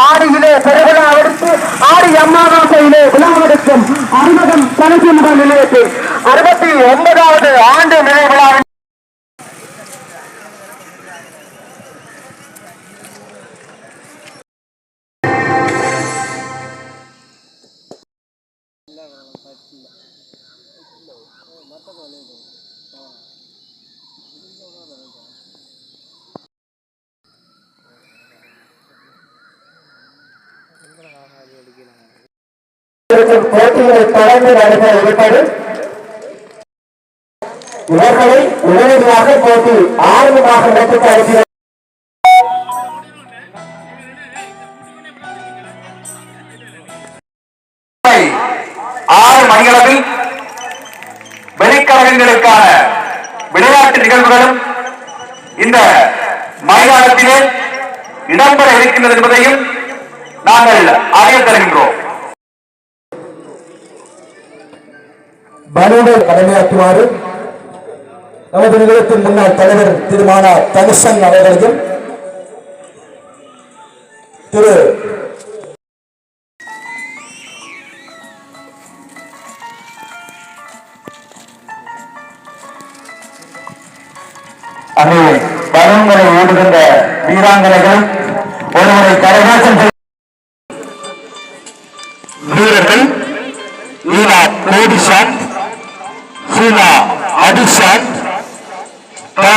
ஆடியிலே பெருவிழா எடுத்து ஆடி அம்மாவாசையிலே விழாவெடுக்கும் அறுபதம் முதல் நிலையத்தில் அறுபத்தி ஒன்பதாவது ஆண்டு நிலை விழாவின் இருக்கும் போட்டிகளை தொடர்ந்து நடைபெற இருப்பது. இவர்களை உடனடியாக போட்டி ஆர்வமாக அனுப்பினர் ஆறு மணிகளவில் வெளிக்கழகங்களுக்கான விளையாட்டு நிகழ்வுகளும் இந்த மைதானத்திலே இடம்பெற இருக்கின்றது என்பதையும் நாங்கள் அறிய தருகின்றோம். பலூனை கடமையாற்றுமாறு நமது நிலையத்தின் முன்னாள் தலைவர் திருமான தனுஷன் அவர்களையும் திரு அங்கே பலூன்களை ஓடுகின்ற வீராங்கனைகள் ஒருவரை கரகாசம்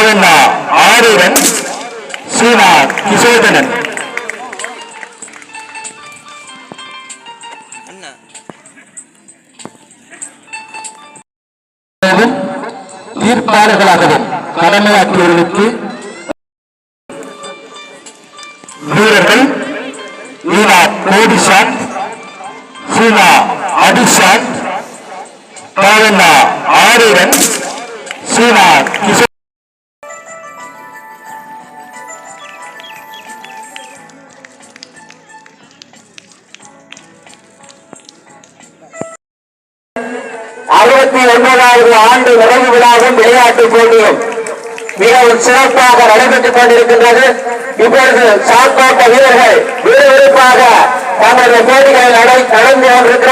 பாவண்ணா ஆரூரன் சீனா கிசோதனன் தீர்ப்பாளர்களாகவும் கடமையாற்றியவர்களுக்கு வீரர்கள் ஈனா கோடிஷான் சீனா அடிஷான் பாவண்ணா சீனா கிஷோ இருபத்தி ஒன்பதாவது ஆண்டு நிறைவு விழாவும் விளையாட்டு போட்டியும் மிகவும் சிறப்பாக நடைபெற்றுக் கொண்டிருக்கின்றது. இப்பொழுது சாக்கோட்ட வீரர்கள் விறுவிறுப்பாக தங்களுடைய போட்டிகளை நடந்து கொண்டிருக்கிறார்கள்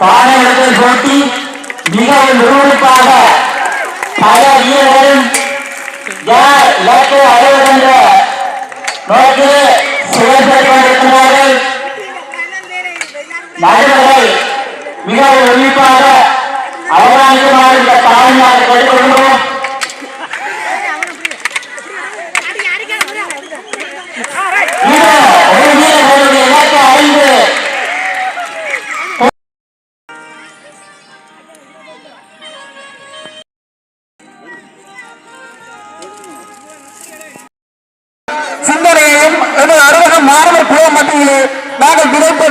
பானையிடத்தில் போட்டி மிகவும் விறுவிறுப்பாக பல வீரர்களும் யார் இலக்கை அடைவதென்ற நோக்கிலே செயல்பட்டுக் கொண்டிருக்கிறார்கள் நடுவர்கள் மிகவும் உன்னிப்பாக அவதானிக்குமாறு இந்த தாழ்மையாக கேட்டுக்கொள்கிறோம்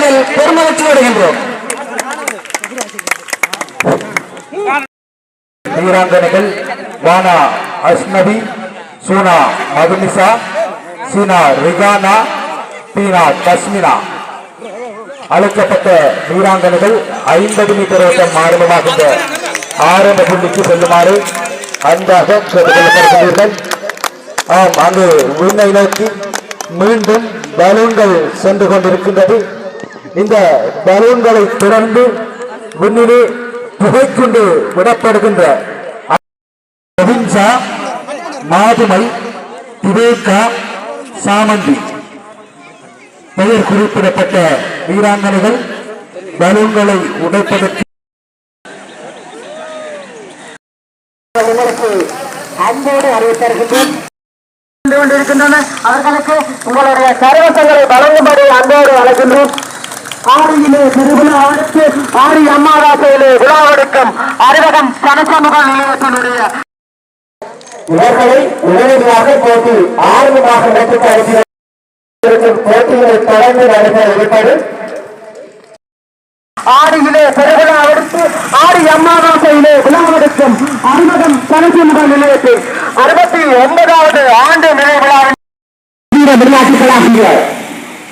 நாங்கள் விதைப்பதில் பெருமகிழ்ச்சி அடைகின்றோம். வீராங்கனைகள் வானா அஸ்னவி சூனா மதுனிசா சீனா ரிகானா பீனா கஸ்மினா அழைக்கப்பட்ட வீராங்கனைகள் ஐம்பது மீட்டர் ஓட்டம் ஆரம்பமாகின்ற ஆரம்ப புள்ளிக்கு செல்லுமாறு அன்பாக கேட்டுக்கொள்ளப்படுகிறீர்கள். ஆம் அங்கு விண்ணை நோக்கி மீண்டும் பலூன்கள் சென்று கொண்டிருக்கின்றது. இந்த பலூன்களை தொடர்ந்து முன்னிலே புகைக்கொண்டு விடப்படுகின்ற அஹிம்சா மாதுமை திவேகா சாமந்தி. பெயர் குறிப்பிடப்பட்ட வீராங்கனைகள் பலூன்களை உடைப்பதற்கு உங்களுக்கு அன்போடு அறிவித்தருகின்றேன் அவர்களுக்கு உங்களுடைய சர்வசங்களை வழங்கும்படி அன்போடு அழைக்கின்றோம். ஆரியிலே திருவிழா அடுத்து ஆரி அம்மாவாசையிலே விழாவெடுக்கும் அறிவகம் கனசமுக நிலையத்தினுடைய இவர்களை உடனடியாக போட்டி ஆர்வமாக நடத்தி அனுப்பினர் போட்டிகளை தொடர்ந்து நடைபெற இருப்பது ஆடியிலே பெருவிழா எடுத்து ஆடி அம்மாவாசையிலே விழாவெடுக்கும் அறுபதம் கணக்கிமுக நிலையத்தில் அறுபத்தி ஒன்பதாவது ஆண்டு நிலை விழாவின்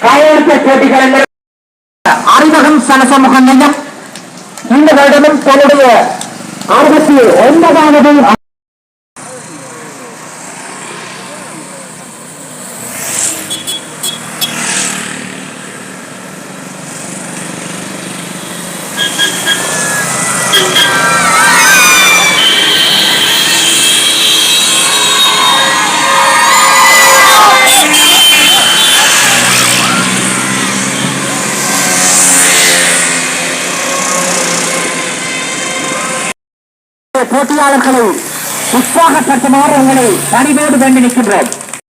காயத்த போட்டிகள் அறிமுகம் சனசமூக நெஞ்சம் இந்த வருடமும் தன்னுடைய அறுபத்தி ஒன்பதாவது போட்டியாளர்களை உற்சாகப்படுத்துமாறு உங்களை பணிவோடு வேண்டி நிற்கின்றோம்.